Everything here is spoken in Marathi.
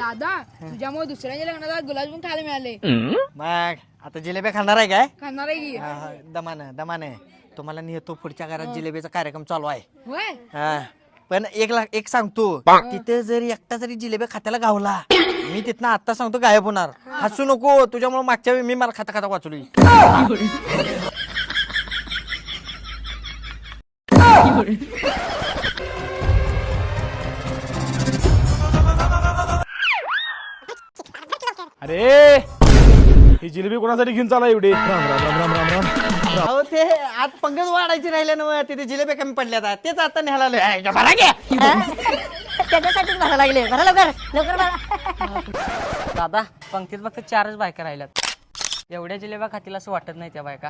दादा तुझ्यामुळे दुसऱ्याच्या लग्नाला गुलाबजामुन खायला मिळाले. मग आता जिलेबी खाणार आहे काय? खाणार आहे की. हा, हा, दमानं दमानं तुम्हाला नेतो पुढच्या घरात जिलेबीचा कार्यक्रम चालू आहे. होय? हा. पण एक लाख एक सांगतो तिथे जरी एकटा जरी जिलेबी खात्याला गावला मी तिथनं आता सांगतो गायब होणार. हसू नको तुझ्यामुळे मागच्या वेळी मी मला खाता खाता वाचली अरे! ही जिलेबी कोणासाठी घेऊन चाला एवढी? अहो ते आज पंगत वाढायची राहिले ना तिथे जिलेबी कमी पडल्या आता तेच आता न्यायला आलोय. आहे का, भरा घे. त्याच्यासाठीच भरा लागले. भरा लवकर. लवकर भरा. दादा पंक्तीत फक्त चारच बायका राहिल्यात. एवढ्या जिलेबा खातील असं वाटत नाही त्या बायका.